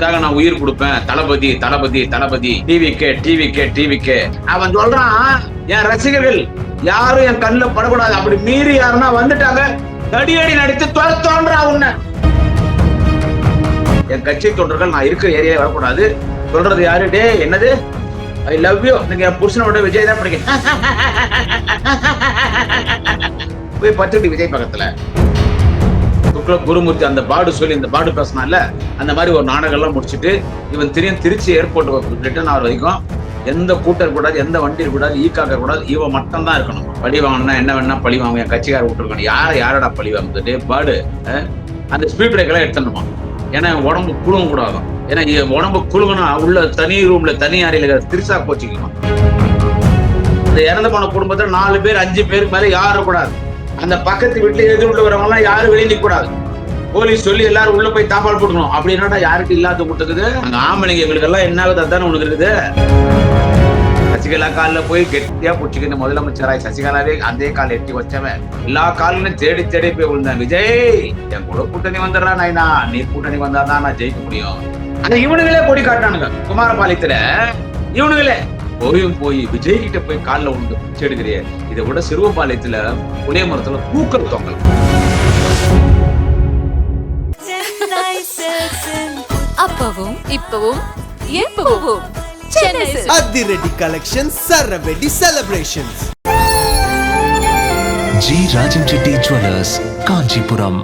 உனக்காக நான் உயிர் கொடுப்பேன். தளபதி தளபதி தளபதி. டிவிக்கே டிவிக்கே டிவிக்கே அவன் சொல்றான் என் ரசிகர்கள் யாரும் என் கண்ணில் படக்கூடாது. அப்படி மீறி யாருன்னா வந்துட்டாங்க. தடியடி நடித்து துரத்தோன்றா உன்னை. என் கட்சி தொண்டர்கள் நான் இருக்கிற ஏரியா வரக்கூடாது. சொல்றது யாரு? டே என்னது? ஐ லவ் யூ நீங்க என் புருஷனோட விஜய் தான் படிக்க போய் பத்துட்டு விஜய் பக்கத்துல. குக்ல குருமூர்த்தி அந்த பாடு சொல்லி இந்த பாடு பேசினால அந்த மாதிரி ஒரு நாடகம்லாம் முடிச்சுட்டு இவன் திரும்ப திருச்சி ஏர்போர்ட் ரிட்டர்ன் ஆகிற வரைக்கும் எந்த கூட்டம் இருக்கக்கூடாது எந்த வண்டி இருக்கக்கூடாது ஈ காக்க கூடாது இவன் மட்டும் தான் இருக்கணும். பழி வாங்கினா என்ன வேணா பழி வாங்க என் கட்சிக்கார விட்டுருக்கணும். யாரை யாரடா பழி வாங்குது பாடு அந்த ஸ்பீட் பிரேக்கெல்லாம் எடுத்துடணுமா ஏன்னா உடம்பு குழுங்க கூடாது. ஏன்னா உடம்பு குழுவுனா உள்ள தனி ரூம்ல தனி அறையில திருசா போச்சுக்கணும் இந்த இறந்து போன குடும்பத்துல நாலு பேர் அஞ்சு பேருக்கு மேல யாரும் கூடாது. அந்த பக்கத்து வீட்டுல எதிர்த்து வரவங்க எல்லாம் யாரும் வெளியே நிக்க கூடாது. போலீஸ் சொல்லி எல்லாரும் உள்ள போய் தாப்பால் போட்டுக்கணும். அப்படின்னா யாருக்கு இல்லாத முட்டுக்குது அந்த ஆம்பளைங்க எங்களுக்கு எல்லாம் என்ன ஆகுது அதானே உனக்கு இருக்குது? சசிகலா காலில் போய் கெட்டியா பிடிச்சிக்கிற முதலமைச்சராய் சசிகலாவே அதே கால் எட்டி வச்சவன். எல்லா காலிலும் தேடி தேடி போய் விழுந்தேன். விஜய் என் கூட கூட்டணி வந்துடுறா நாயனா. நீ கூட்டணி வந்தாதான் நான் ஜெயிக்க முடியும். அந்த இவனுங்களே கொடி காட்டானுங்க குமாரபாளையத்துல இவனுங்களே. போயும் போய் விஜய் கிட்ட போய் காலில் பிச்சை எடுக்கிறிய? இதை விட சிறுவபாளையத்துல புளிய மரத்துல பூக்கள் தொங்கல். அப்பவும் இப்பவும் எப்பவும். அதிரடி collection சரவெடி celebrations G Rajan Reddy jewellers Kanchipuram.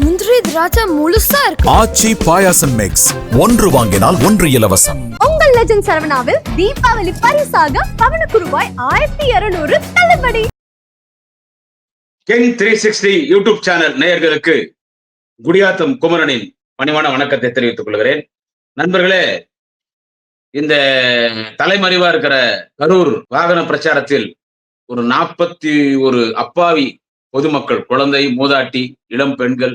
முந்திரி திராட்சை முழுசா இருக்கு. ஆச்சி பாயாசம் மிக்ஸ் ஒன்று வாங்கினால் ஒன்று இலவசம். லெஜண்ட் சரவணாவில் தீபாவளி பரிசாக பவனுக்கு ரூபாய் ஆயிரத்தி இருநூறு தள்ளுபடி. King three sixty YouTube channel நேயர்களுக்கு குடியாத்தம் குமரனின் பணிவான வணக்கத்தை தெரிவித்துக் கொள்கிறேன். நண்பர்களே இந்த தலைமறைவா இருக்கிற கரூர் வாகன பிரச்சாரத்தில் ஒரு நாற்பத்தி ஒரு அப்பாவி பொதுமக்கள் குழந்தை மூதாட்டி இளம் பெண்கள்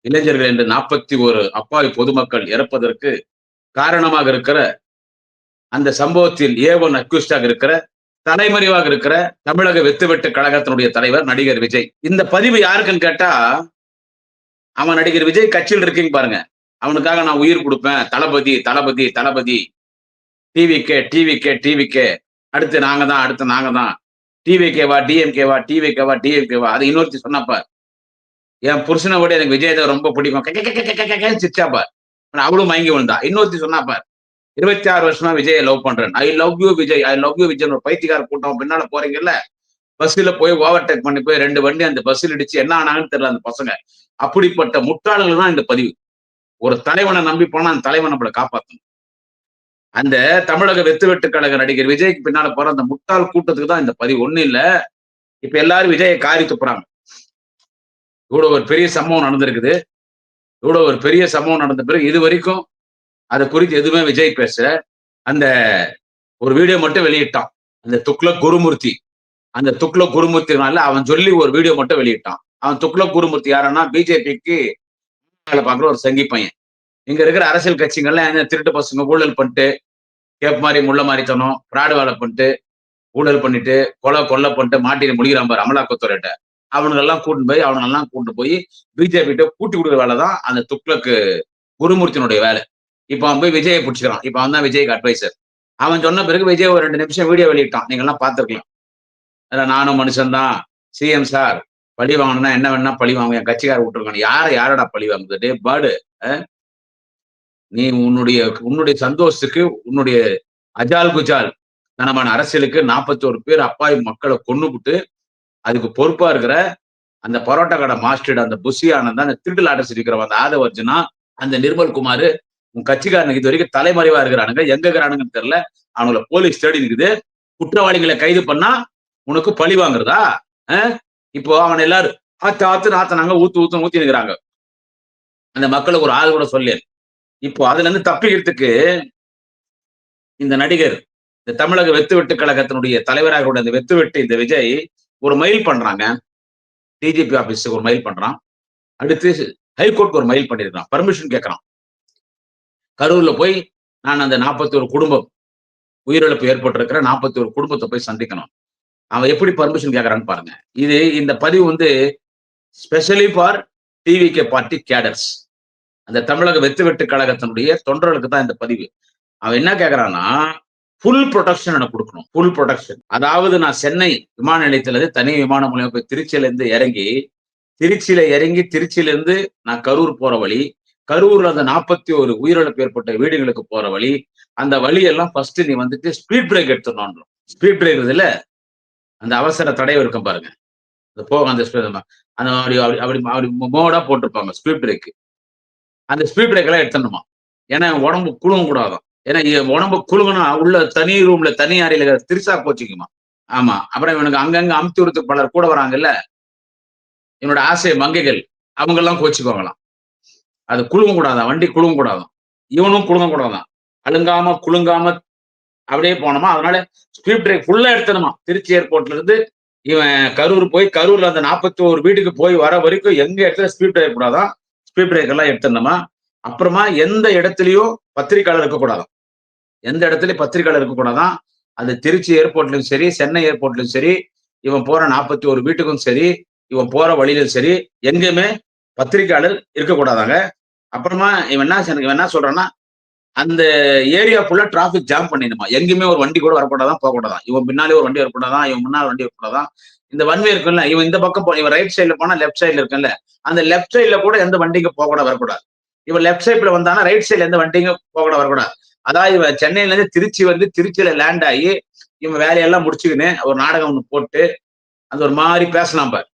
இளைஞர்கள் என்று நாற்பத்தி ஒரு அப்பாவி பொதுமக்கள் இறப்பதற்கு காரணமாக இருக்கிற அந்த சம்பவத்தில் ஏ ஒன் அக்யூஸ்டாக இருக்கிற தலைமறைவாக இருக்கிற தமிழக வெத்துவெட்டு கழகத்தினுடைய தலைவர் நடிகர் விஜய் இந்த பதிவு யாருக்குன்னு கேட்டா அவன் நடிகர் விஜய் கட்சியில் இருக்கீங்க பாருங்க அவனுக்காக நான் உயிர் கொடுப்பேன் Thalapathy Thalapathy Thalapathy TVK TVK TV K அடுத்து நாங்க தான் அடுத்து நாங்க தான் டிவிகேவா டிஎம்கேவா டிவிகேவா டிஎம்கேவா அது இன்னொருத்தி சொன்னாப்ப என் புருஷனை விட எனக்கு விஜய் தான் ரொம்ப பிடிக்கும் கே- கே- கே- கே- கே- சிரிச்சாப்ப அவளும் மயங்கி விழுந்தா இன்னொருத்தி சொன்னாப்பார் இருபத்தி ஆறு வருஷமா விஜயை லவ் பண்றேன். I love you Vijay. I love you Vijay ஒரு பைத்தியக்கார கூட்டம் பின்னால போறீங்கல்ல? பஸ்ல போய் ஓவர்டேக் பண்ணி போய் ரெண்டு வண்டி அந்த பஸ்ஸில் இடிச்சு என்ன ஆனாங்கன்னு தெரியல அந்த பசங்க. அப்படிப்பட்ட முட்டாள்கள் தான் இந்த பதிவு. ஒரு தலைவனை நம்பி போனா அந்த தலைவன் நம்மளை காப்பாத்தணும். அந்த தமிழக வெத்து வெட்டு கழக நடிகர் விஜய்க்கு பின்னால போற அந்த முட்டாள் கூட்டத்துக்கு தான் இந்த பதிவு. ஒண்ணு இல்ல. இப்ப எல்லாரும் விஜயை காரி துப்புறாங்க. இவ்வளவு ஒரு பெரிய சம்பவம் நடந்திருக்குது. இவ்வளவு ஒரு பெரிய சம்பவம் நடந்த பிறகு இது வரைக்கும் அதை குறித்து எதுவுமே விஜய் பேச அந்த ஒரு வீடியோ மட்டும் வெளியிட்டான். அந்த துக்ல குருமூர்த்தி. அந்த துக்ல குருமூர்த்தினால அவன் சொல்லி ஒரு வீடியோ மட்டும் வெளியிட்டான். அவன் துக்ல குருமூர்த்தி யாருன்னா பிஜேபிக்கு வேலை பார்க்குற ஒரு சங்கி பையன். இங்க இருக்கிற அரசியல் கட்சிகள்லாம் என்ன திருட்டு பசங்க ஊழல் பண்ணிட்டு கேப் மாதிரி முள்ள மாதிரித்தனம் பிராடு வேலை பண்ணிட்டு ஊழல் பண்ணிட்டு கொலை கொல்லை பண்ணிட்டு மாட்டிட்டு முடிகிறான் பாரு அமலாக்கத்துறையிட்ட. அவனுங்கெல்லாம் கூட்டு போய் அவனுங்கெல்லாம் கூட்டு போய் பிஜேபி கிட்ட கூட்டி கொடுக்குற வேலை தான் அந்த துக்ளக்கு குருமூர்த்தியினுடைய வேலை. இப்போ அவன் போய் விஜயை பிடிச்சிக்கிறான். இப்போ அவன் தான் விஜய்க்கு அட்வைசர் அவன் சொன்ன பிறகு விஜய் ஒரு ரெண்டு நிமிஷம் வீடியோ வெளியிட்டான். நீங்கள்லாம் பார்த்துருக்கலாம். அதில் நானும் மனுஷன்தான். சிஎம் சார் பழி வாங்கணும்னா என்ன வேணா பழி வாங்க. என் கட்சிக்கார விட்டுருக்காங்க யாரை யாரடா பழி வாங்குது டே பாடு. நீ உன்னுடைய உன்னுடைய சந்தோஷத்துக்கு உன்னுடைய அஜால் குஜால் தனமான அரசியலுக்கு நாற்பத்தி ஒரு பேர் அப்பாவி மக்களை கொண்டுபிட்டு அதுக்கு பொறுப்பா இருக்கிற அந்த பரோட்டா கடை மாஸ்டர் அந்த புஷி ஆனந்த் அந்த திருட்டு லாட்டஸ் சிரிக்கிறவன் அந்த ஆதவர்ஜனா அந்த நிர்மல் குமார் உன் கட்சிக்காரனுக்கு இது வரைக்கும் தலைமறைவா இருக்கிறானுங்க. எங்க இருக்கிறானுங்கன்னு தெரியல. அவங்கள போலீஸ் தேடி இருக்குது குற்றவாளிகளை கைது பண்ணா உனக்கு பழி வாங்குறதா? இப்போ அவன் எல்லாரும் ஆத்து ஆத்து நாத்தனாங்க. ஊத்து ஊத்து ஊத்தி நிற்கிறாங்க அந்த மக்களுக்கு ஒரு ஆள் கூட சொல்லேன் இப்போ அதுல இருந்து தப்பிக்கிறதுக்கு இந்த நடிகர் இந்த தமிழக வெத்து வெட்டு கழகத்தினுடைய தலைவராக உள்ள இந்த வெத்து வெட்டு இந்த விஜய் ஒரு மயில் பண்றாங்க. டிஜிபி ஆபீஸுக்கு ஒரு மயில் பண்றான். அடுத்து ஹைகோர்ட்க்கு ஒரு மைல் பண்ணிருக்கான். பர்மிஷன் கேட்கறான் கரூர்ல போய் நான் அந்த நாற்பத்தி ஒரு குடும்பம் உயிரிழப்பு ஏற்பட்டிருக்கிற நாற்பத்தி ஒரு குடும்பத்தை போய் சந்திக்கணும். அவன் எப்படி பர்மிஷன் கேட்கறான்னு பாருங்க. இது இந்த பதிவு வந்து specially for TVK party cadres அந்த தமிழக வெத்து வெட்டு கழகத்தினுடைய தொண்டர்களுக்கு தான் இந்த பதிவு. அவன் என்ன கேட்கறான்னா ஃபுல் ப்ரொடெக்ஷன் எனக்கு கொடுக்கணும் ஃபுல் ப்ரொடெக்ஷன் அதாவது நான் சென்னை விமான நிலையத்திலேருந்து தனி விமான மூலியமா போய் திருச்சியிலேருந்து இறங்கி திருச்சியில இறங்கி திருச்சியிலேருந்து நான் கரூர் போற வழி கரூர்ல அந்த நாற்பத்தி ஒரு உயிரிழப்பு ஏற்பட்ட வீடுகளுக்கு போற வழி அந்த வழியெல்லாம் ஃபர்ஸ்ட் நீ வந்துட்டு ஸ்பீட் பிரேக் எடுத்துடணும் ஸ்பீட் பிரேக் இதுல அந்த அவசர தடை இருக்கும் பாருங்க. அந்த போக அந்த அந்த அப்படி அப்படி அப்படி அப்படி மோடா போட்டிருப்பாங்க ஸ்பீட் பிரேக்கு அந்த ஸ்பீட் பிரேக் எல்லாம் எடுத்துடணுமா? ஏன்னா உடம்பு குழுவும் கூடாதான். ஏன்னா உடம்பு குழுங்குனா உள்ள தனி ரூம்ல தனி அறையில திருசா போச்சுக்குமா? ஆமா. அப்புறம் இவனுக்கு அங்கங்க அமுத்தி விடுறதுக்கு பலர் கூட வராங்கல்ல? என்னோட ஆசை மங்கைகள் அவங்க எல்லாம் கோச்சுக்குவாங்களாம் அது குழுங்க கூடாதான் வண்டி குழுங்க கூடாதான் இவனும் குழுங்க கூடாதான் அழுங்காம குழுங்காம அப்படியே போனோமா? அதனால ஸ்பீட் பிரேக் ஃபுல்லா எடுத்தணுமா திருச்சி ஏர்போர்ட்ல இருந்து இவன் கரூர் போய் கரூர்ல அந்த நாற்பத்தி ஒரு வீட்டுக்கு போய் வர வரைக்கும் எங்க இடத்துல ஸ்பீட் பிரேக் கூடாதான் ஸ்பீட் பிரேக் எல்லாம் எடுத்துடணுமா? அப்புறமா எந்த இடத்துலயும் பத்திரிக்கையாளர் இருக்கக்கூடாதான். எந்த இடத்துலயும் பத்திரிக்கையாளர் இருக்கக்கூடாதான். அது திருச்சி ஏர்போர்ட்லயும் சரி சென்னை ஏர்போர்ட்லயும் சரி இவன் போற நாற்பத்தி ஒரு வீட்டுக்கும் சரி இவன் போற வழியிலும் சரி எங்கேயுமே பத்திரிக்கையாளர் இருக்கக்கூடாதாங்க. அப்புறமா இவன் என்ன எனக்கு இவன் என்ன சொல்றான்னா அந்த ஏரியா ஃபுல்லா டிராபிக் ஜாம் பண்ணிடுமா. எங்கேயுமே ஒரு வண்டி கூட வரக்கூடாதான் போகக்கூடாதான். இவன் பின்னாலே ஒரு வண்டி வரக்கூடாதான் இவன் முன்னால் வண்டி வரக்கூடாதான். இந்த வன்வே இருக்குல்ல இவன் இந்த பக்கம் போ இவன் ரைட் சைடில் போனா லெஃப்ட் சைடுல இருக்குல்ல அந்த லெஃப்ட் சைடில் கூட எந்த வண்டிக்கு போக கூட வரக்கூடாது. இவன் லெஃப்ட் சைடில் வந்தானா ரைட் சைடுல எந்த வண்டிங்க போக கூட வரக்கூடாது. அதாவது இவன் சென்னையில இருந்து திருச்சி வந்து திருச்சியில லேண்ட் ஆகி இவன் வேலையெல்லாம் முடிச்சுக்கின்னு ஒரு நாடகம் ஒன்று போட்டு அந்த ஒரு மாதிரி பேசலாம் பாரு.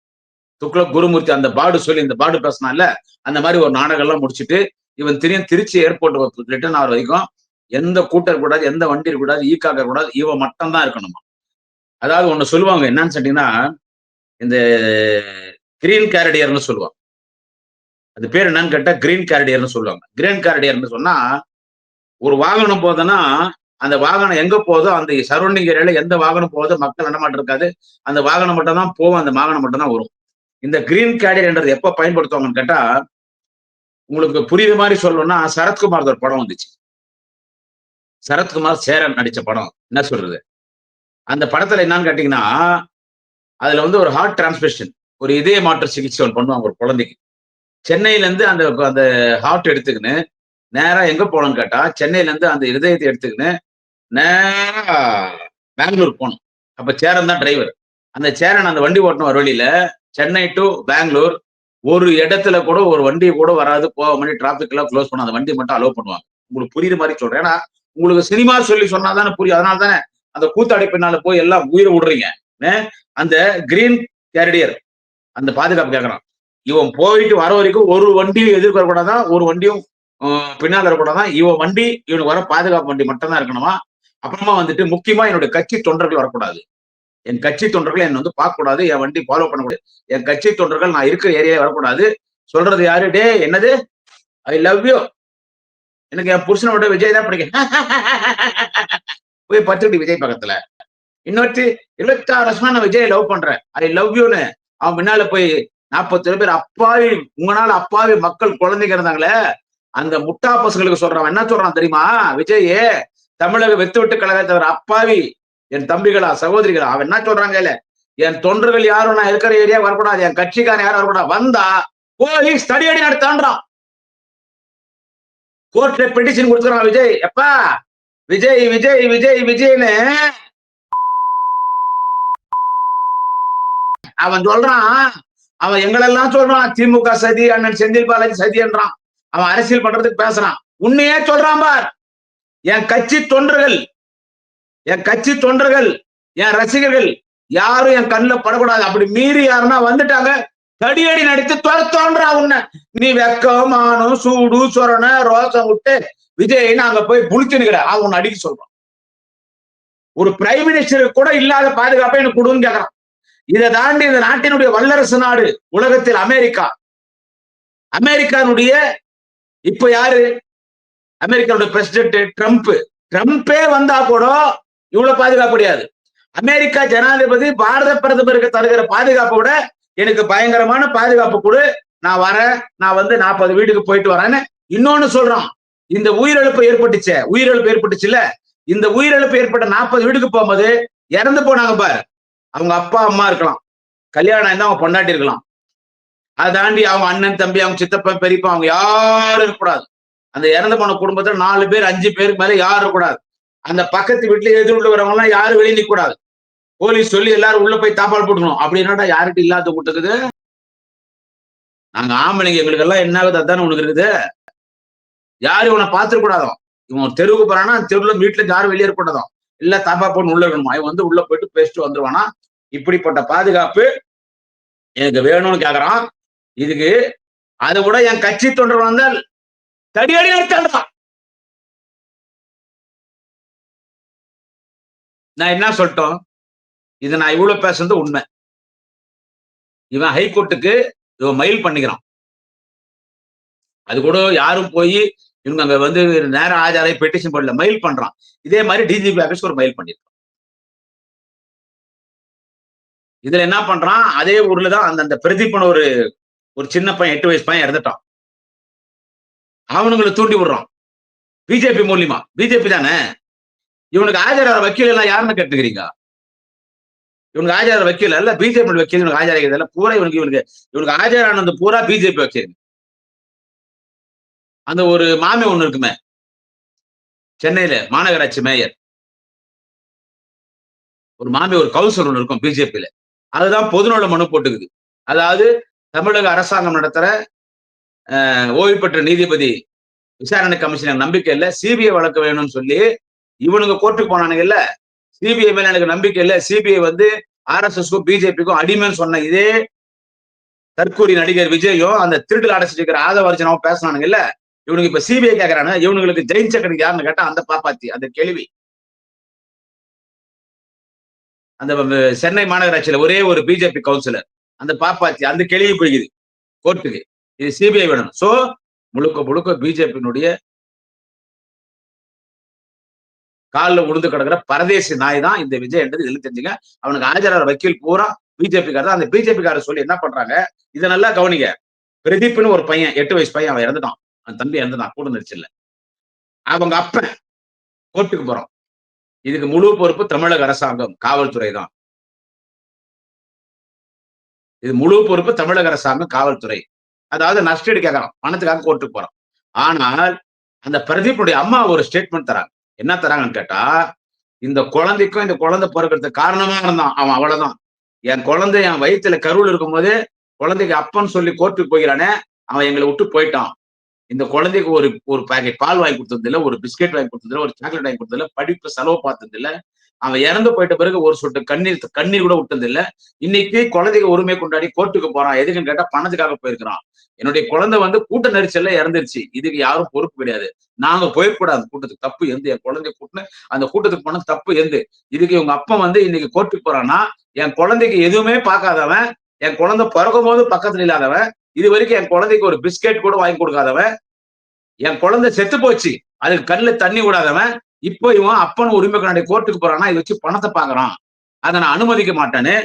துக்ளக் குருமூர்த்தி அந்த பாடு சொல்லி இந்த பாடு பேசினால அந்த மாதிரி ஒரு நாடகம் எல்லாம் முடிச்சுட்டு இவன் திரும்ப திருச்சி ஏர்போர்ட் ரிட்டர்ன் ஆகிற வரைக்கும் எந்த கூட்டம் இருக்கக்கூடாது எந்த வண்டி இருக்கக்கூடாது ஈ காக்க கூடாது இவன் மட்டும் தான் இருக்கணுமா? அதாவது ஒண்ணு சொல்லுவாங்க என்னன்னு சொன்னீங்கன்னா இந்த கிரீன் கேரடியர்னு சொல்லுவாங்க. அது பேர் என்னன்னு கேட்டா கிரீன் கேரடியர்னு சொல்லுவாங்க. கிரீன் கேரடியர்னு சொன்னா ஒரு வாகனம் போகுதுன்னா அந்த வாகனம் எங்க போதோ அந்த சரௌண்டிங் ஏரியால எந்த வாகனம் போதோ மக்கள் நடமாட்டம் இருக்காது. அந்த வாகனம் மட்டும் தான் போகும் அந்த வாகனம் மட்டும் தான் வரும். இந்த கிரீன் கேரியர்ன்றது எப்ப பயன்படுத்துவாங்கன்னு கேட்டா உங்களுக்கு புரியுது மாதிரி சொல்லணும்னா சரத்குமார் ஒரு படம் வந்துச்சு. சரத்குமார் சேரன் நடிச்ச படம். என்ன சொல்றது? அந்த படத்துல என்னன்னு கேட்டீங்கன்னா அதுல வந்து ஒரு ஹார்ட் டிரான்ஸ்மிஷன் ஒரு இதய மாற்று சிகிச்சை ஒன்று பண்ணுவாங்க ஒரு குழந்தைக்கு. சென்னையில இருந்து அந்த அந்த ஹார்ட் எடுத்துக்கின்னு நேரா எங்க போகணும்னு கேட்டா சென்னையில இருந்து அந்த இருதயத்தை எடுத்துக்கின்னு நேரா பெங்களூர் போகணும். அப்ப சேரன் தான் டிரைவர் அந்த சேரன் அந்த வண்டி ஓட்டணும் ஒரு வழியில சென்னை டு பெங்களூர் ஒரு இடத்துல கூட ஒரு வண்டி கூட வராது போக பண்ணி டிராபிக் எல்லாம் க்ளோஸ் பண்ண அந்த வண்டி மட்டும் அலோவ் பண்ணுவாங்க. உங்களுக்கு புரியுற மாதிரி சொல்றேன். ஏன்னா உங்களுக்கு சினிமா சொல்லி சொன்னா தானே புரியும். அதனால தானே அந்த கூத்தாடி பின்னால போய் எல்லாம் உயிரை விடுறீங்க. அந்த கிரீன் கேரடியர் அந்த பாதுகாப்பு கேட்கறான் இவன் போயிட்டு வர வரைக்கும் ஒரு வண்டியும் எதிர்க்க கூடாதான் ஒரு வண்டியும் பின்னால் வரக்கூடாதான் இவன் வண்டி இவனுக்கு வர பாதுகாப்பு வண்டி மட்டும் தான் இருக்கணுமா? அப்புறமா வந்துட்டு முக்கியமா என்னுடைய கட்சி தொண்டர்கள் வரக்கூடாது. என் கட்சி தொண்டர்கள் என்னை வந்து பார்க்கக்கூடாது என் வண்டி ஃபாலோ பண்ணக்கூடாது. என் கட்சி தொண்டர்கள் நான் இருக்கிற ஏரியா வரக்கூடாது. சொல்றது யாரு? டே என்னது? ஐ லவ் யூ எனக்கு என் புருஷனை விட விஜய் தான் பிடிக்கும். போய் பத்துக்கிட்டு விஜய் பக்கத்துல. இன்னொருத்தி இருபத்தாறு வருஷமா நான் விஜய் லவ் பண்றேன். ஐ லவ் யூன்னு அவன் முன்னால போய் நாற்பத்தி பேர் அப்பாவி உங்களால அப்பாவி மக்கள் குழந்தைங்க இருந்தாங்களே அந்த முட்டா பசங்களுக்கு சொல்றான் என்ன சொல்றான் தெரியுமா? விஜய் தமிழக வெத்து விட்டு கழகத்தவர் அப்பாவி. என் தம்பிகளா சகோதரிகளா அவன் என்ன சொல்றாங்க இல்ல என் தொண்டர்கள் யாரும் நான் இருக்கிற ஏரியா வரக்கூடாது என் கட்சிக்காரன் யாரும் வரக்கூடாது. வந்தா போலீஸ் தடியடி நடத்தான்றான் கோர்ட்ல பெட்டிஷன் கொடுத்துறான் விஜய். எப்பா? விஜய் விஜய் விஜய் விஜய்னு. அவன் சொல்றான் அவன் எங்களெல்லாம் சொல்றான். திமுக சதி அண்ணன் செந்தில் பாலாஜி சதின்றான் அவன் அரசியல் பண்றதுக்கு பேசுறான். உண்மையே சொல்றான் பார். என் கட்சி தொண்டர்கள் என் கட்சி தொண்டர்கள் என் ரசிகர்கள் யாரும் என் கண்ணுல படக்கூடாது. அப்படி மீறி யாருன்னா வந்துட்டாங்க. தடியடி நடித்து துரத்தோன்றா உன்னை. நீ வெக்கம் மானம் சூடு சொரண ரோசம் விட்டு விஜய் நாங்க போய் புளிச்சுனுக்கிற அவன் உன்னை அடிக்க சொல்றான். ஒரு பிரைம் மினிஸ்டருக்கு கூட இல்லாத பாதுகாப்பை எனக்கு கொடுன்னு கேட்கறான் இதை தாண்டி இந்த நாட்டினுடைய வல்லரசு நாடு உலகத்தில் அமெரிக்கா. அமெரிக்கானுடைய இப்ப யாரு? அமெரிக்காவுடைய பிரசிடென்ட் ட்ரம்ப் ட்ரம்ப்பே வந்தா கூட இவ்வளவு பாதுகாப்பு கிடையாது. அமெரிக்கா ஜனாதிபதி பாரத பிரதமருக்கு தருகிற பாதுகாப்பை விட எனக்கு பயங்கரமான பாதுகாப்பு கொடு. நான் வரேன். நான் வந்து நாற்பது வீட்டுக்கு போயிட்டு வரேன்னு இன்னொன்னு சொல்றான். இந்த உயிரிழப்பு ஏற்பட்டுச்சு. உயிரிழப்பு ஏற்பட்டுச்சுல்ல? இந்த உயிரிழப்பு ஏற்பட்ட நாற்பது வீட்டுக்கு போகும்போது இறந்து போனாங்க பாரு. அவங்க அப்பா அம்மா இருக்கலாம். கல்யாணம் இருந்தா அவங்க பொண்டாட்டி இருக்கலாம். அதை தாண்டி அவங்க அண்ணன் தம்பி அவங்க சித்தப்பன் பெரியப்பா அவங்க யாரும் இருக்கக்கூடாது. அந்த இறந்து போன குடும்பத்துல நாலு பேர் அஞ்சு பேருக்கு மேல யாரும் இருக்கக்கூடாது. அந்த பக்கத்து வீட்டுல எதிர்த்து வரவங்கலாம் யாரும் வெளியே நிக்க கூடாது போலீஸ் சொல்லி எல்லாரும் உள்ள போய் தாப்பால் போட்டுக்கணும். அப்படின்னாடா யார்கிட்ட இல்லாத கூட்டுக்குது நாங்க ஆம்பளைங்க எங்களுக்கு எல்லாம் என்ன ஆகுது? அதானே உனக்கு இருக்குது. யாரும் இவனை பார்த்துக்க கூடாதோ இவன் தெருவுக்கு போறானா தெருவுல வீட்டுல யாரும் வெளியே இருக்கக்கூடாதோ இல்ல தாப்பா போட்டு உள்ள இருக்கணுமா இவன் வந்து உள்ள போயிட்டு பேசிட்டு வந்துருவானா? இப்படிப்பட்ட பாதுகாப்பு எனக்கு வேணும்னு கேக்குறான். இதுக்கு அதை விட என் கட்சி தொண்டர் வந்தால் தடியடி நடத்தான் நான் என்ன சொல்லிட்டோம்? இது நான் இவ்வளவு பேசுறது உண்மை. இவன் ஹைகோர்ட்டுக்கு இவன் மயில் பண்ணிக்கிறான். அது கூட யாரும் போய் இவங்க அங்க வந்து நேர ஆஜாரை பெட்டிஷன் பண்ணல மயில் பண்றான். இதே மாதிரி டிஜிபி ஆபீஸ்க்கு ஒரு மயில் பண்ணிருக்கான். இதுல என்ன பண்றான்? அதே ஊர்ல தான் அந்த அந்த பிரதீபன் ஒரு ஒரு சின்ன பையன் எட்டு வயசு பையன் இறந்துட்டான். அவனுங்களை தூண்டி விடுறான். பிஜேபி மூலியமா. பிஜேபி தானே? இவனுக்கு ஆஜராகிற வக்கீல் எல்லாம் யாருன்னு கேட்டுக்கிறீங்க? இவனுக்கு ஆஜார வக்கீல் அல்ல பிஜேபி வக்கீல் இவனுக்கு ஆஜராகிறது இல்ல பூரா இவனுக்கு இவனுக்கு இவனுக்கு ஆஜரானது பூரா பிஜேபி வக்கீல். அந்த ஒரு மாமி ஒண்ணு இருக்குமே சென்னையில மாநகராட்சி மேயர். ஒரு மாமி ஒரு கவுன்சிலர் ஒன்று இருக்கும் பிஜேபியில அதுதான் பொதுநல மனு போட்டுக்குது. அதாவது தமிழக அரசாங்கம் நடத்துற அஹ், ஓய்வு பெற்ற நீதிபதி விசாரணை கமிஷன் நம்பிக்கை இல்ல சிபிஐ வழக்கு வேணும்னு சொல்லி இவனுங்க கோர்ட்டுக்கு போனானுங்க இல்ல? சிபிஐ மேல எனக்கு நம்பிக்கை இல்ல. சிபிஐ வந்து ஆர்எஸ்எஸ்க்கும் பிஜேபிக்கும் அடிமைன்னு சொன்ன இதே தற்கூரி நடிகர் விஜயும் அந்த திருட்டு அடைச்சிட்டு இருக்கிற ஆதவர்ஜனாவும் பேசினானுங்க இல்ல? இவனுக்கு இப்ப சிபிஐ கேக்குறானு இவனுங்களுக்கு ஜெயின் சக்கரக்கு யாருன்னு கேட்டா அந்த பாப்பாத்தி. அந்த கேள்வி. அந்த சென்னை மாநகராட்சியில ஒரே ஒரு பிஜேபி கவுன்சிலர் அந்த பாப்பாத்தி அந்த கேள்வி போய்க்குது கோர்ட்டுக்கு இது சிபிஐ வேணும். சோ முழுக்க முழுக்க பிஜேபியினுடைய காலில் உழுந்து கிடக்குற பரதேசி நாய் தான் இந்த விஜய் என்றது இதுல தெரிஞ்சுங்க. அவனுக்கு ஆஜரான வக்கீல் பூரா பிஜேபி காரர் அந்த பிஜேபி காரர் சொல்லி என்ன பண்றாங்க? இதை நல்லா கவனிங்க. பிரதீப்னு ஒரு பையன் எட்டு வயசு பையன் அவன் இறந்துட்டான். அந்த தம்பி இறந்துட்டான். கூட நடிச்சில்ல அவங்க அப்பன் கோர்ட்டுக்கு போறோம். இதுக்கு முழு பொறுப்பு தமிழக அரசாங்கம் காவல்துறை தான். இது முழு பொறுப்பு தமிழக அரசாங்கம் காவல்துறை. அதாவது நஷ்டீடு கேட்கறான். பணத்துக்காக கோர்ட்டுக்கு போறான். ஆனால் அந்த பிரதீப்புடைய அம்மா ஒரு ஸ்டேட்மெண்ட் தராங்க. என்ன தராங்கன்னு கேட்டா இந்த குழந்தைக்கும் இந்த குழந்தை பிறக்கிறதுக்கு காரணமா இருந்தான். அவன் அவ்வளவுதான். என் குழந்தை என் வயிற்றுல கருவில் இருக்கும்போது குழந்தைக்கு அப்பன்னு சொல்லி கோர்ட்டுக்கு போகிறானே அவன் எங்களை விட்டு போயிட்டான். இந்த குழந்தைக்கு ஒரு ஒரு பேக்கெட் பால் வாங்கி கொடுத்ததில்ல ஒரு பிஸ்கெட் வாங்கி கொடுத்தது ஒரு சாக்லேட் வாங்கி கொடுத்தது இல்ல படிப்பு செலவு பார்த்தது அவன் இறந்து போயிட்ட பிறகு ஒரு சொட்டு கண்ணீர் கண்ணீர் கூட விட்டது இல்ல இன்னைக்கு குழந்தைக்கு உரிமை கொண்டாடி கோர்ட்டுக்கு போறான். எதுக்குன்னு கேட்டா பணத்துக்காக போயிருக்கிறான். என்னுடைய குழந்தை வந்து கூட்ட நெரிசல்ல இறந்துருச்சு. இதுக்கு யாரும் பொறுப்பு கிடையாது. நாங்க போயிடக்கூடாது கூட்டத்துக்கு தப்பு எந்த. என் குழந்தைய கூட்டின அந்த கூட்டத்துக்கு போன தப்பு எந்து. இதுக்கு இவங்க அப்பா வந்து இன்னைக்கு கோர்ட்டுக்கு போறான்னா என் குழந்தைக்கு எதுவுமே பார்க்காதவன் என் குழந்தை பிறக்கும் போது பக்கத்துல இல்லாதவன் இது வரைக்கும் என் குழந்தைக்கு ஒரு பிஸ்கெட் கூட வாங்கி கொடுக்காதவன் என் குழந்தை செத்து போச்சு. அதுக்கு கண்ணில் தண்ணி விடாதவன் இப்போ இவன் அப்பன் உரிமை கண்ணாடி கோர்ட்டுக்கு போறான்னா இதை வச்சு பணத்தை பாக்குறான். அதை நான் அனுமதிக்க மாட்டேன்னு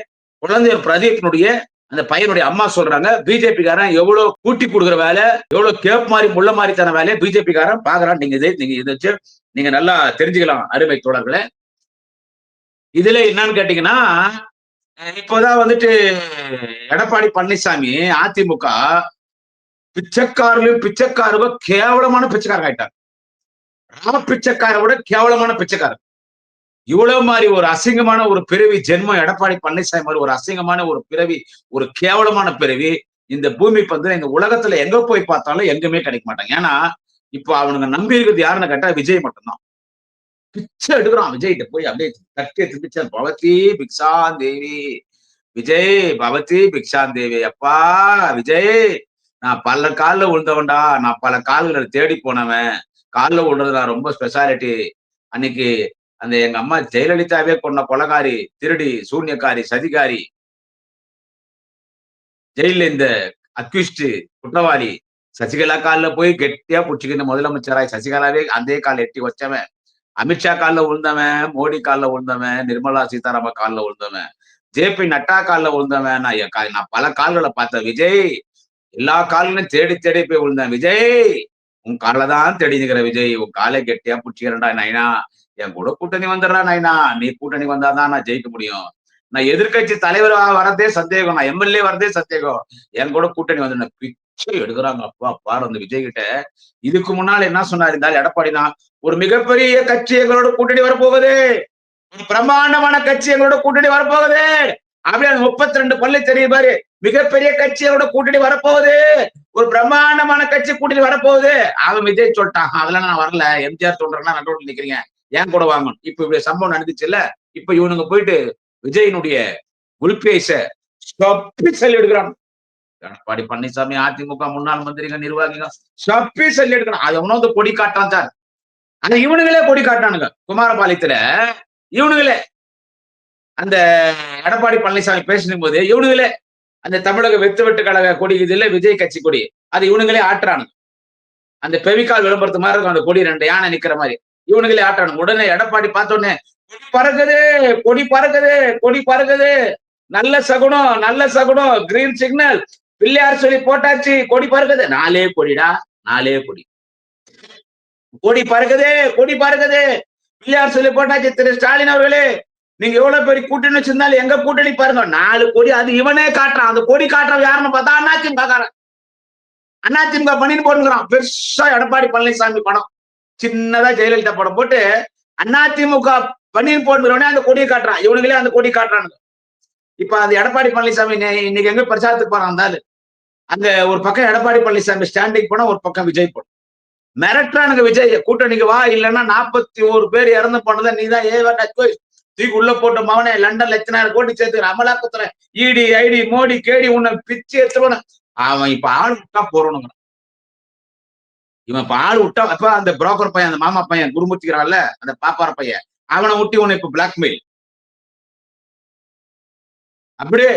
குழந்தைய பிரதீப்னுடைய அந்த பையனுடைய அம்மா சொல்றாங்க. பிஜேபி காரன் எவ்வளவு கூட்டி கொடுக்குற வேலை எவ்வளவு கேப் மாதிரி முள்ள மாதிரி தன வேலையை பிஜேபி காரன் பாக்குறான். நீங்க இதை நீங்க இதை வச்சு நீங்க நல்லா தெரிஞ்சுக்கலாம் அருமை தோழர்களே. இதுல என்னன்னு கேட்டீங்கன்னா இப்போதான் வந்துட்டு எடப்பாடி பழனிசாமி அதிமுக பிச்சைக்காரர்களையும் பிச்சைக்காரங்க கேவலமான பிச்சைக்காரங்க ஆயிட்டாங்க. ராம பிச்சைக்கார விட கேவலமான பிச்சைக்காரன். இவ்வளவு மாதிரி ஒரு அசிங்கமான ஒரு பிறவி ஜென்மம் எடப்பாடி பழனிசாமி மாதிரி ஒரு அசிங்கமான ஒரு பிறவி ஒரு கேவலமான பிறவி இந்த பூமி பந்து இந்த உலகத்துல எங்க போய் பார்த்தாலும் எங்குமே கிடைக்க மாட்டாங்க ஏன்னா இப்போ அவனுங்க நம்பி இருக்கிறது யாருன்னு கேட்டா விஜய் மட்டும்தான். பிச்சை எடுக்கிறான் விஜய்கிட்ட போய் அப்படியே தட்டி திருப்பிச்சா பவதி பிக்ஷான் தேவி விஜய் பவதி பிக்ஷான் தேவி அப்பா விஜய் நான் பல காலில் விழுந்தவன்டா. நான் பல கால்களை தேடி போனவன். காலில் விழுறது நான் ரொம்ப ஸ்பெஷாலிட்டி அன்னைக்கு அந்த எங்க அம்மா ஜெயலலிதாவே கொண்ட கொலகாரி திருடி சூன்யக்காரி சதிகாரி ஜெயில இந்த அக்யூஸ்ட் குற்றவாளி சசிகலா காலில் போய் கெட்டியா பிடிச்சிக்கிட்டு முதலமைச்சராய் சசிகலாவே அதே கால எட்டி வச்சவன் அமித்ஷா காலில் விழுந்தவன் மோடி காலில் விழுந்தவன் நிர்மலா சீதாராமன் காலில் விழுந்தவன் ஜேபி நட்டா காலில் விழுந்தவன். நான் நான் பல கால்களை பார்த்தேன். விஜய் எல்லா காலிலும் தேடி தேடி போய் விழுந்தேன். விஜய் உன் காலை தான் தேடினுக்கிற விஜய் உன் காலை கெட்டியா பிடிச்சிக்கிறேன்டா நைனா என் கூட கூட்டணி வந்துடுறா நைனா நீ கூட்டணி வந்தாதான் நான் ஜெயிக்க முடியும். நான் எதிர்கட்சி தலைவர் வரதே சந்தேகம். நான் எம்எல்ஏ வரதே சந்தேகம். என் கூட கூட்டணி வந்து பிச்சை எடுக்கிறாங்க. அப்பா பாரு அந்த விஜய் கிட்ட. இதுக்கு முன்னால் என்ன சொன்னார்? இருந்தாலும் எடப்பாடினா ஒரு மிகப்பெரிய கட்சி எங்களோட கூட்டணி வரப்போகுது. பிரம்மாண்டமான கட்சி எங்களோட கூட்டணி வரப்போகுது. அப்படியே அந்த முப்பத்தி ரெண்டு பள்ளி தெரியும் பாரு. மிகப்பெரிய கட்சி எங்களோட கூட்டணி வரப்போகுது. ஒரு பிரம்மாண்டமான கட்சி கூட்டணி வரப்போகுது. அவன் விஜய் சொல்லிட்டான் அதெல்லாம் நான் வரல. எம்ஜிஆர் சொல்றேன்னா நடுவில் நிக்கிறீங்க. ஏன் கூட வாங்கணும்? இப்ப இப்படி சம்பவம் நடந்துச்சுல்ல இப்ப இவனுங்க போயிட்டு விஜயனுடைய குல்பேஸ சப்பி செல் எடுக்கிறான். எடப்பாடி பழனிசாமி அதிமுக முன்னாள் மந்திரிங்க நிர்வாகிங்க சப்பி செல் எடுக்கிறான். அது எவனோ வந்து கொடி காட்டான் சார். ஆனா இவனுங்களே கொடி காட்டானுங்க குமாரபாளையத்துல இவனுங்களே. அந்த எடப்பாடி பழனிசாமி பேசும் போது இவனுங்களே அந்த தமிழக வெத்து வெட்டு கழக கொடி இது விஜய் கட்சி கொடி அது இவனுங்களே ஆட்டுறானுங்க. அந்த பெவிக்கால் விளம்பரத்து மாதிரி இருக்கும் அந்த கொடி ரெண்டு யானை நிக்கிற மாதிரி. இவனுங்களே ஆட்டுறானுங்க. உடனே எடப்பாடி பார்த்த உடனே கொடி பறக்குது கொடி பறக்குது கொடி பறக்குது. நல்ல சகுனம் நல்ல சகுனம் கிரீன் சிக்னல் பிள்ளையார் சொல்லி போட்டாச்சு கொடி பறக்குது. நாலே கொடிடா நாலே கொடி. கொடி பறக்குது கொடி பறக்குது. பிள்ளையார் சொல்லி போட்டாச்சு திரு ஸ்டாலின் அவர்களே நீங்க எவ்வளவு பெரிய கூட்டணி வச்சிருந்தாலும் எங்க கூட்டணி பாருங்க நாலு கொடி அது இவனே காட்டுறான். அந்த கொடி காட்டுறவன் யாருன்னு பார்த்தா அதிமுக காரன் அதிமுக பண்ணின்னு போட்டுக்கிறான் பெருசா எடப்பாடி பழனிசாமி படம். சின்னதா ஜெயலலிதா படம் போட்டு அதிமுக பண்ணின்னு போட்டுக்கிறவனே அந்த கொடியை காட்டுறான். இவனுங்களே அந்த கொடி காட்டுறானுங்க. இப்ப அந்த எடப்பாடி பழனிசாமி இன்னைக்கு எங்க பிரச்சாரத்துக்கு போறான் அந்த அங்க ஒரு பக்கம் எடப்பாடி பழனிசாமி ஸ்டாண்டிங் போனா ஒரு பக்கம் விஜய் போடும். மிரட்டுறானுங்க விஜய் கூட்டணிக்கு வா இல்லைன்னா நாற்பத்தி ஒரு பேர் இறந்து போனதை நீ தான் ஏ தூக்கி உள்ள போட்ட மவனே லண்டன் லட்சணாயிரம் கோடி சேர்த்து அமலாக்கத்துறை ஈடி ஐடி மோடி கேடி உன்னை பிச்சு எடுத்துருவான அவன் இப்ப ஆள் விட்டா போறணுங்க இவன் இப்ப ஆள் விட்டா அப்ப அந்த புரோக்கர் பையன் அந்த மாமா பையன் குருமூர்த்திக்கிறான்ல அந்த பாப்பார பையன் அவனை விட்டு உன்னை இப்ப பிளாக்மெயில் அப்படியே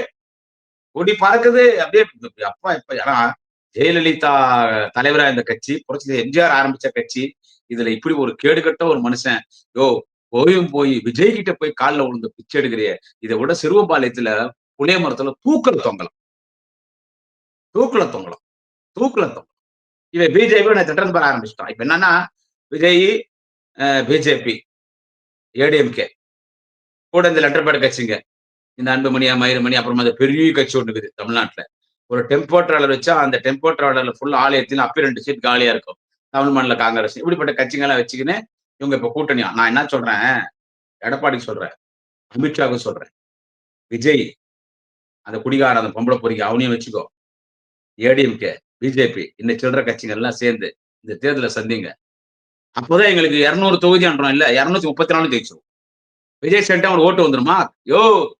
கொடி பறக்குது அப்படியே அப்பா இப்ப ஏன்னா ஜெயலலிதா தலைவரா இந்த கட்சி புரட்சி எம்ஜிஆர் ஆரம்பிச்ச கட்சி இதுல இப்படி ஒரு கேடுகட்ட ஒரு மனுஷன். யோ போயும் போய் விஜய் கிட்ட போய் காலில் விழுந்து பிச்சை எடுக்கிறிய இதை விட சிறுவம்பாளையத்துல புளிய மரத்துல தூக்கல தொங்கலாம். தூக்கல தொங்கலாம். தூக்கல தொங்கலாம். இவன் பிஜேபி நான் திட்டம் பெற ஆரம்பிச்சிட்டான். இப்ப என்னன்னா விஜய் பிஜேபி ஏடிஎம்கே கூட இந்த லெட்டர் பேட் கட்சிங்க. இந்த அன்புமணியா மயிரமணி அப்புறமா அந்த பெரிய கட்சி ஒன்று இருக்குது தமிழ்நாட்டுல. ஒரு டெம்போ டிராவலர் வச்சா அந்த டெம்போ டிராவலர்ல ஃபுல் ஆலயத்தில் ஏத்தினா ரெண்டு சீட் காலியா இருக்கும். தமிழ் மாநில காங்கிரஸ். இப்படிப்பட்ட கட்சிங்கெல்லாம் வச்சுக்கின்னு இவங்க இப்ப கூட்டணியா நான் என்ன சொல்றேன்? எடப்பாடிக்கு சொல்றேன். அமித்ஷாவுக்கு சொல்றேன். விஜய் அந்த குடிகார அந்த பொம்பளை பொறிக்க அவனையும் வச்சுக்கோ. ஏடிஎம்கே பிஜேபி இந்த சில்லற கட்சிகள் எல்லாம் சேர்ந்து இந்த தேர்தலை சந்திங்க. அப்போதான் எங்களுக்கு இருநூறு தொகுதி அன்றோம் இல்ல? இருநூத்தி முப்பத்தி நாலு ஜெயிச்சோம். விஜய் சென்ட்டு அவனுக்கு ஓட்டு வந்துருமா? யோ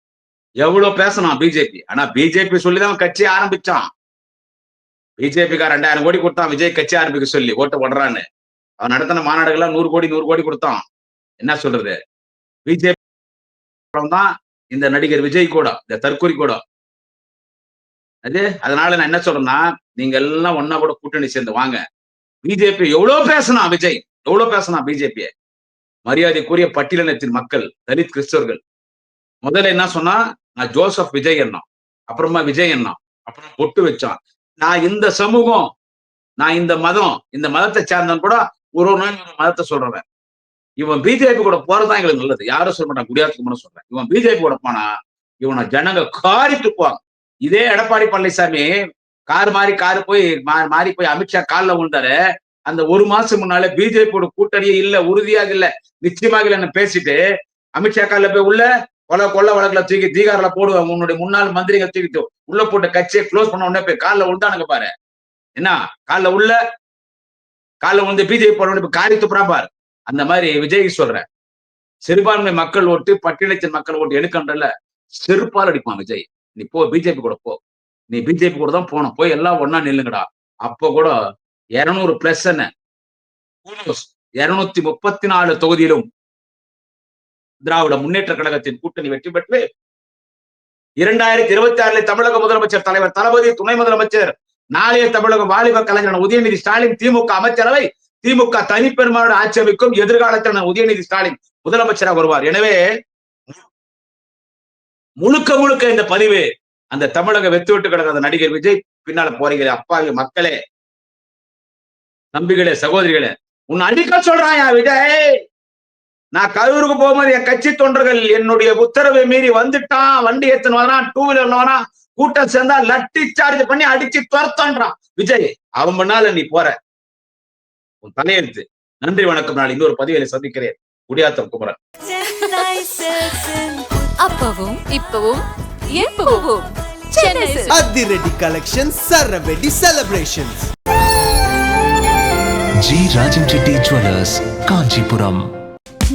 எவ்வளவு பேசணும் பிஜேபி? ஆனா பிஜேபி சொல்லிதான் அவன் கட்சி ஆரம்பிச்சான். பிஜேபிக்கார ரெண்டாயிரம் கோடி கொடுத்தான் விஜய் கட்சி ஆரம்பிக்க சொல்லி ஓட்டு போடுறான்னு. அவன் நடத்தின மாநாடுகள்லாம் நூறு கோடி நூறு கோடி கொடுத்தான். என்ன சொல்றது? பிஜேபி தான் இந்த நடிகர் விஜய் கூட இந்த தற்கொலை கூட அது அதனால நான் என்ன சொல்றேன்னா நீங்க எல்லாம் ஒன்னா கூட கூட்டணி சேர்ந்து வாங்க. பிஜேபி எவ்வளவு பேசினா விஜய்? எவ்வளவு பேசினா பிஜேபி மரியாதைக்குரிய பட்டியலினத்தின் மக்கள் தலித் கிறிஸ்தவர்கள். முதல்ல என்ன சொன்னா நான் ஜோசப் விஜய் எண்ணம் அப்புறமா விஜய் எண்ணம் அப்புறம் பொட்டு வச்சான். நான் இந்த சமூகம் நான் இந்த மதம் இந்த மதத்தை சேர்ந்தவன் கூட ஒரு ஒரு நாள் மதத்தை சொல்றவன். இவன் பிஜேபி கூட போறதுதான் எங்களுக்கு நல்லது. யாரும் சொல்ல மாட்டான் குடியாத்துக்கு சொல்றேன். இவன் பிஜேபி கூட போனா இவனை ஜனங்க காரி துப்புவாங்க இதே எடப்பாடி பழனிசாமி கார் மாறி கார் போய் மா- மாறி போய் அமித்ஷா காலில் விழுந்தாரு. அந்த ஒரு மாசம் முன்னால பிஜேபியோட கூட்டணியே இல்ல உறுதியாக இல்ல நிச்சயமாக இல்லைன்னு பேசிட்டு அமித்ஷா காலில் போய் உள்ள கொலை கொள்ள வழக்குல தூக்கி தீகாரில போடுவாங்க. உன்னுடைய முன்னாள் மந்திரிகள் தூக்கிட்டு உள்ள போட்ட கட்சியை க்ளோஸ் பண்ண உடனே போய் காலில் விழுந்தானுங்க பாரு. என்ன? காலில் உள்ள காலில் வந்து பிஜேபி போட உடனே காரி துப்புறா பாரு. அந்த மாதிரி விஜய் சொல்றேன். சிறுபான்மை மக்கள் ஓட்டு பட்டியலத்தின் மக்கள் ஓட்டு எடுக்கன்றல செருப்பால் அடிப்பான் விஜய். நீ போ பிஜேபி கூட போ. நீ பிஜேபி கூட தான் போகணும். போய் எல்லாம் ஒண்ணா நில்லுங்கடா. அப்போ கூட இருநூறு பிளஸ் என்ன? இருநூத்தி முப்பத்தி நாலு தொகுதியிலும் திராவிட முன்னேற்ற கழகத்தின் கூட்டணி வெற்றி பெற்று இரண்டாயிரத்தி இருபத்தி ஆறுல தமிழக முதலமைச்சர் தலைவர் தளபதி துணை முதலமைச்சர் நாளைய தமிழக வாலிப கலைஞர் உதயநிதி ஸ்டாலின் திமுக அமைச்சரவை திமுக தனிப்பெருமானோட ஆட்சேபிக்கும் எதிர்காலத்தில் உதயநிதி ஸ்டாலின் முதலமைச்சராக வருவார். எனவே முழுக்க முழுக்க இந்த பதிவு அந்த தமிழக வெத்து விட்டு கிடக்கிற நடிகர் விஜய் பின்னால போறீங்களே அப்பாவி மக்களே. நம்பிகளே சகோதரிகளே உன்னை அடிக்க சொல்றாயா விஜய்? நான் கரூருக்கு போகும்போது என் கட்சி தொண்டர்கள் என்னுடைய உத்தரவை மீறி வந்துட்டான். வண்டி ஏத்துன்னு வரான் டூ வீலர்ல வரான். கூட்டம் சேர்ந்தா லட்டி சார்ஜ் பண்ணி அடிச்சு துரத்தான்றான். விஜய் அவன் பண்ணால நீ போற. உன் தலையெழுத்து. நன்றி வணக்கம். நாள் இன்னொரு பதிவிலை சந்திக்கிறேன். குடியாத்தம் குமரன். அப்பவும் இப்பவும் எப்பவும். அதிரடி collections சரவெடி celebrations G Rajan Reddy jewellers Kanchipuram.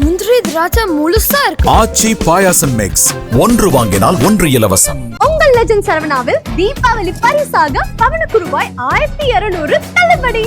முந்திரி திராட்சை முழுசா இருக்கு. ஆச்சி பாயாசம் மிக்ஸ் ஒன்று வாங்கினால் ஒன்று இலவசம். லெஜண்ட் சரவணாவில் தீபாவளி பரிசாக பவனுக்கு ரூபாய் ஆயிரத்தி இருநூறு தள்ளுபடி.